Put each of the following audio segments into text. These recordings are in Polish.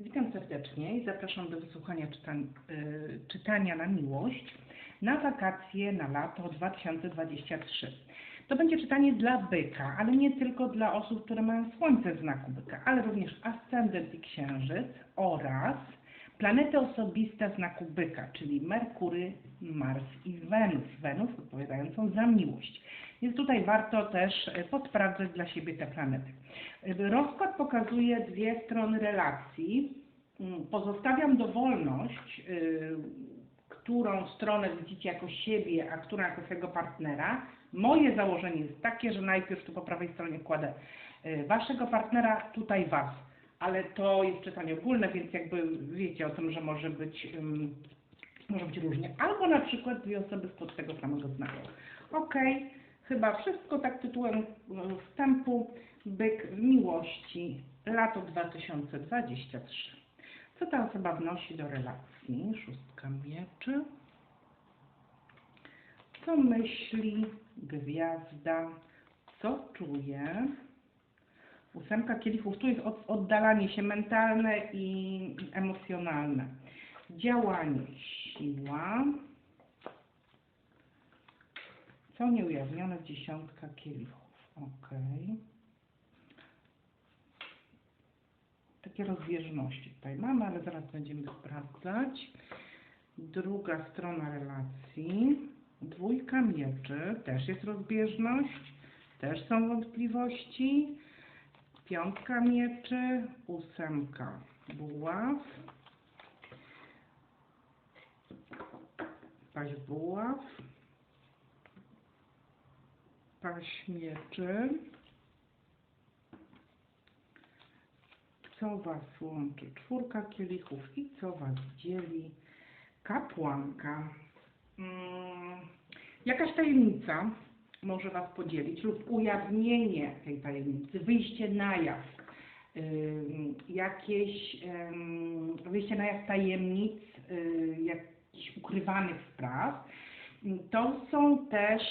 Witam serdecznie i zapraszam do wysłuchania czytań, y, czytania na miłość na wakacje na lato 2023. To będzie czytanie dla byka, ale nie tylko dla osób, które mają słońce w znaku byka, ale również ascendent i księżyc oraz planety osobiste znaku byka, czyli Merkury, Mars i Wenus. Wenus odpowiadającą za miłość. Więc tutaj warto też y, posprawdzać dla siebie te planety. Y, Rozkład pokazuje dwie strony relacji. Mm, Pozostawiam dowolność, y, którą stronę widzicie jako siebie, a którą jako swojego partnera. Moje założenie jest takie, że najpierw tu po prawej stronie kładę waszego partnera, tutaj was. Ale to jest czytanie ogólne, więc jakby wiecie o tym, że może być, może być różnie. Albo na przykład dwie osoby spod tego samego znaku. Okej, chyba wszystko tak tytułem y, wstępu. Byk miłości, lato 2023. Co ta osoba wnosi do relacji? Szóstka mieczy. Co myśli gwiazda? Co czuje? Ósemka kielichów. Tu jest od- oddalanie się mentalne i emocjonalne. Działanie, siła. Co nieujawnione? Dziesiątka kielichów. Okej. takie rozbieżności tutaj mamy, ale zaraz będziemy sprawdzać. Druga strona relacji, dwójka mieczy, też jest rozbieżność, też są wątpliwości. Piątka mieczy, ósemka buław, paź buław, paź mieczy. co Was łączy? Czwórka kielichów i co Was dzieli? Kapłanka. Mm, jakaś tajemnica może Was podzielić lub ujawnienie tej tajemnicy, wyjście na jaw. Jakieś wyjście na jaw tajemnic, y, jakichś ukrywanych spraw. To są też,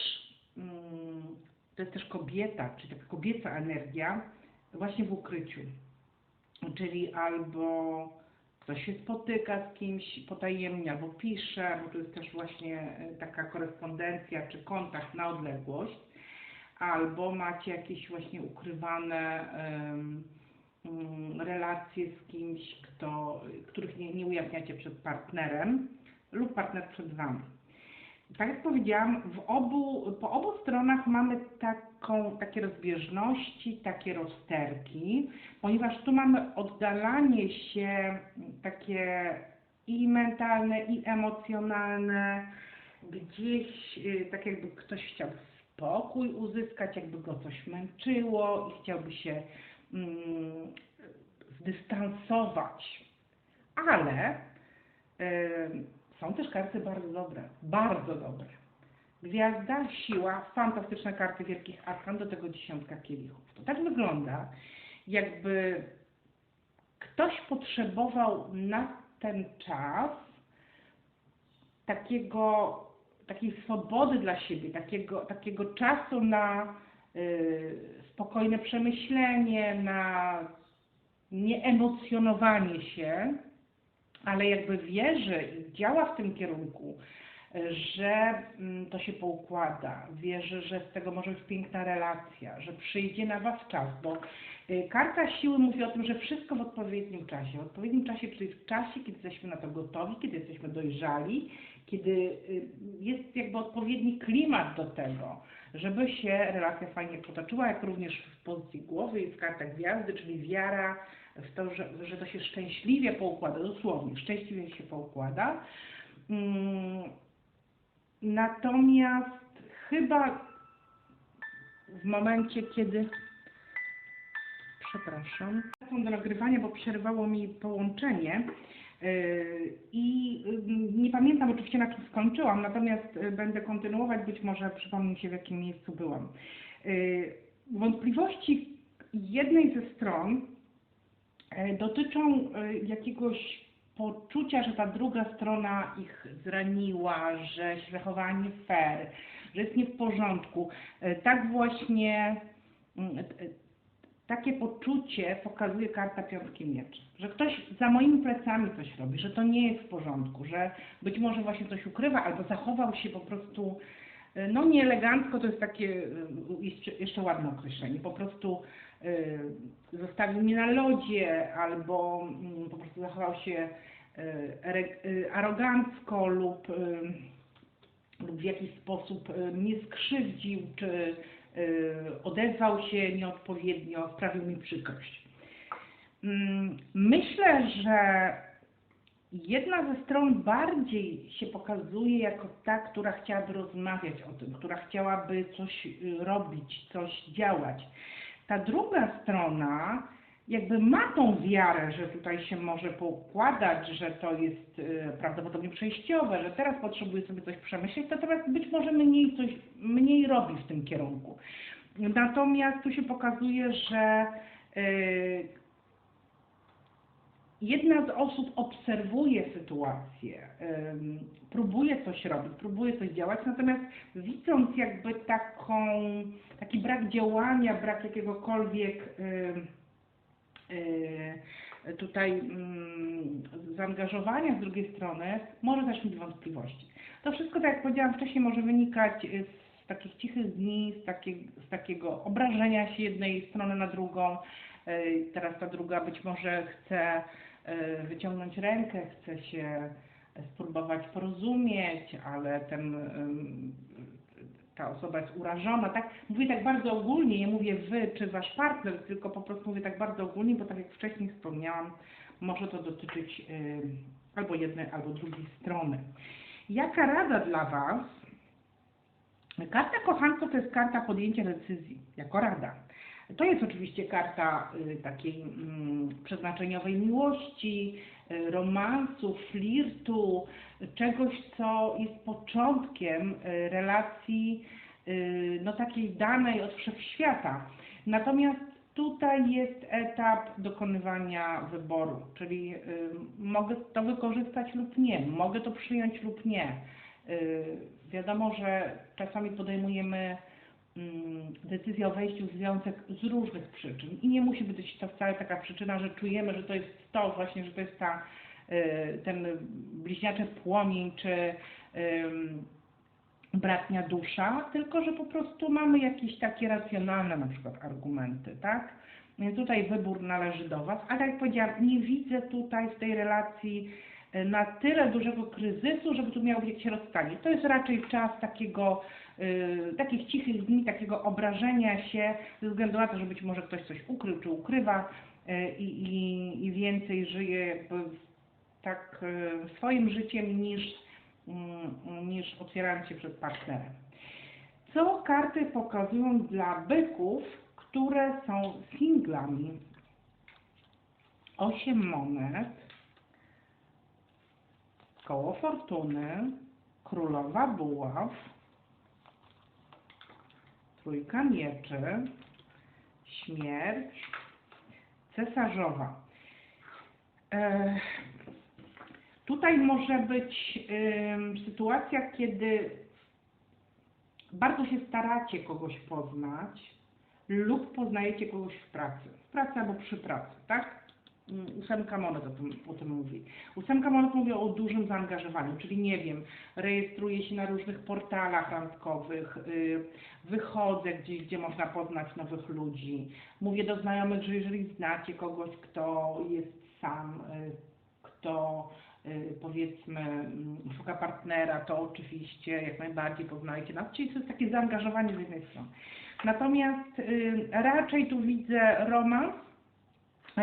to jest też kobieta, czy taka kobieca energia właśnie w ukryciu czyli albo ktoś się spotyka z kimś potajemnie, albo pisze, bo to jest też właśnie e, taka korespondencja czy kontakt na odległość, albo macie jakieś właśnie ukrywane mm, relacje z kimś, kto, których nie, nie ujawniacie przed partnerem lub partner przed wami. Tak jak powiedziałam, w obu, po obu stronach mamy taką, takie rozbieżności, takie rozterki, ponieważ tu mamy oddalanie się takie i mentalne, i emocjonalne, gdzieś y, tak jakby ktoś chciał spokój uzyskać, jakby go coś męczyło i chciałby się mm, zdystansować. Ale y, są też karty bardzo dobre, bardzo dobre. Gwiazda, siła, fantastyczne karty wielkich arkan, do tego dziesiątka kielichów. To tak wygląda, jakby ktoś potrzebował na ten czas takiego, takiej swobody dla siebie, takiego, takiego czasu na y, spokojne przemyślenie, na nieemocjonowanie się, ale jakby wierzy i działa w tym kierunku, że mm, to się poukłada, wierzy, że z tego może być piękna relacja, że przyjdzie na Was czas, bo y, karta siły mówi o tym, że wszystko w odpowiednim czasie. W odpowiednim czasie, czyli w czasie, kiedy jesteśmy na to gotowi, kiedy jesteśmy dojrzali, kiedy y, jest jakby odpowiedni klimat do tego, żeby się relacja fajnie potoczyła, jak również w pozycji głowy jest karta gwiazdy, czyli wiara w to, że, że to się szczęśliwie poukłada, dosłownie, szczęśliwie się poukłada. Mm, Natomiast chyba w momencie, kiedy. Przepraszam. Są do nagrywania, bo przerwało mi połączenie. Yy, I yy, nie pamiętam oczywiście na czym skończyłam, natomiast yy, będę kontynuować, być może przypomni mi się w jakim miejscu byłam. Wątpliwości jednej ze stron dotyczą yy, jakiegoś poczucia, że ta druga strona ich zraniła, że się zachowała nie fair, że jest nie w porządku. E, Tak właśnie mm, e, takie poczucie pokazuje karta piątki mieczy, że ktoś za moimi plecami coś robi, że to nie jest w porządku, że być może właśnie coś ukrywa albo zachował się po prostu no nie elegancko, to jest takie jeszcze, jeszcze ładne określenie, po prostu zostawił mnie na lodzie albo mm, po prostu zachował się y, y, arogancko lub, y, lub w jakiś sposób y, mnie skrzywdził, czy y, odezwał się nieodpowiednio, sprawił mi przykrość. Mm, Myślę, że jedna ze stron bardziej się pokazuje jako ta, która chciałaby rozmawiać o tym, która chciałaby coś y, robić, coś działać. Ta druga strona jakby ma tą wiarę, że tutaj się może poukładać, że to jest y, prawdopodobnie przejściowe, że teraz potrzebuje sobie coś przemyśleć, natomiast być może mniej coś, mniej robi w tym kierunku. Natomiast tu się pokazuje, że y, jedna z osób obserwuje sytuację, próbuje coś robić, próbuje coś działać, natomiast widząc jakby taką, taki brak działania, brak jakiegokolwiek y, tutaj ym, zaangażowania z drugiej strony, może też mieć wątpliwości. To wszystko, tak jak powiedziałam wcześniej, może wynikać z takich cichych dni, z, takiej, z takiego obrażenia się jednej strony na drugą. Y, Teraz ta druga być może chce y, wyciągnąć rękę, chce się spróbować porozumieć, ale ten, ta osoba jest urażona. Tak? Mówię tak bardzo ogólnie, nie mówię wy czy wasz partner, tylko po prostu mówię tak bardzo ogólnie, bo tak jak wcześniej wspomniałam, może to dotyczyć albo jednej, albo drugiej strony. Jaka rada dla was? Karta kochanków to jest karta podjęcia decyzji, jako rada. To jest oczywiście karta y, takiej mm, przeznaczeniowej miłości, y, romansu, flirtu, czegoś, co jest początkiem y, relacji no takiej danej od wszechświata. Natomiast tutaj jest etap dokonywania wyboru, czyli mogę to wykorzystać lub nie, mogę to przyjąć lub nie. Wiadomo, że czasami podejmujemy mm, decyzję o wejściu w związek z różnych przyczyn i nie musi być to wcale taka przyczyna, że czujemy, że to jest to właśnie, że to jest ta, y, ten bliźniaczy płomień, czy bratnia dusza, tylko że po prostu mamy jakieś takie racjonalne na przykład argumenty, tak? Więc tutaj wybór należy do Was, ale jak powiedziałam, nie widzę tutaj w tej relacji e, na tyle dużego kryzysu, żeby tu miało być jakieś rozstanie. To jest raczej czas takiego, y, takich cichych dni, takiego obrażenia się ze względu na to, że być może ktoś coś ukrył czy ukrywa y, i, i, i więcej żyje tak y, swoim życiem niż, mm, niż otwierając się przed partnerem. Co karty pokazują dla byków, które są singlami? Osiem monet, koło fortuny, królowa buław, trójka mieczy, śmierć, cesarzowa. E, tutaj może być sytuacja, kiedy bardzo się staracie kogoś poznać lub poznajecie kogoś w pracy. W pracy albo przy pracy, tak? Mm, Ósemka monet o tym, o tym mówi. Ósemka monet mówi o dużym zaangażowaniu, czyli nie wiem, rejestruję się na różnych portalach randkowych, yy, wychodzę gdzieś, gdzie można poznać nowych ludzi. Mówię do znajomych, że jeżeli znacie kogoś, kto jest sam, yy, kto yy, powiedzmy mm, szuka partnera, to oczywiście jak najbardziej poznajcie nas. Czyli to jest takie zaangażowanie z jednej strony. Natomiast y, raczej tu widzę romans,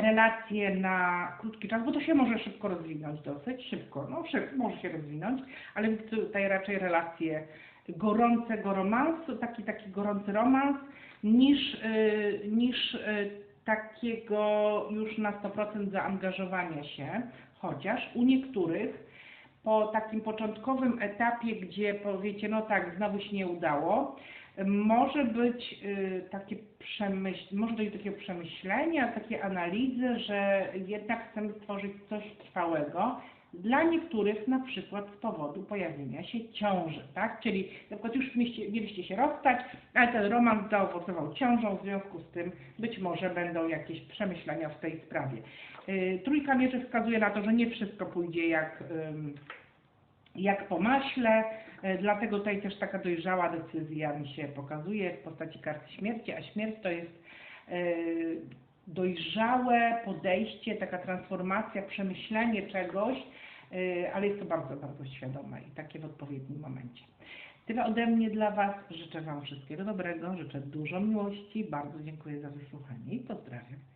relacje na krótki czas, bo to się może szybko rozwinąć dosyć, szybko, no szybko może się rozwinąć, ale tutaj raczej relacje gorącego romansu, taki taki gorący romans, niż, y, niż y, takiego już na 100% zaangażowania się, chociaż u niektórych po takim początkowym etapie, gdzie powiecie, no tak, znowu się nie udało, może być y, takie przemyśl, może dojść do takiego przemyślenia, takiej analizy, że jednak chcemy stworzyć coś trwałego, Dla niektórych na przykład z powodu pojawienia się ciąży, tak? Czyli na przykład już mieliście, się rozstać, ale ten romans zaowocował ciążą, w związku z tym być może będą jakieś przemyślenia w tej sprawie. Yy, Trójka mieczy wskazuje na to, że nie wszystko pójdzie jak, jak po maśle, yy, dlatego tutaj też taka dojrzała decyzja mi się pokazuje w postaci karty śmierci, a śmierć to jest yy, dojrzałe podejście, taka transformacja, przemyślenie czegoś, yy, ale jest to bardzo, bardzo świadome i takie w odpowiednim momencie. Tyle ode mnie dla Was. Życzę Wam wszystkiego dobrego, życzę dużo miłości, bardzo dziękuję za wysłuchanie i pozdrawiam.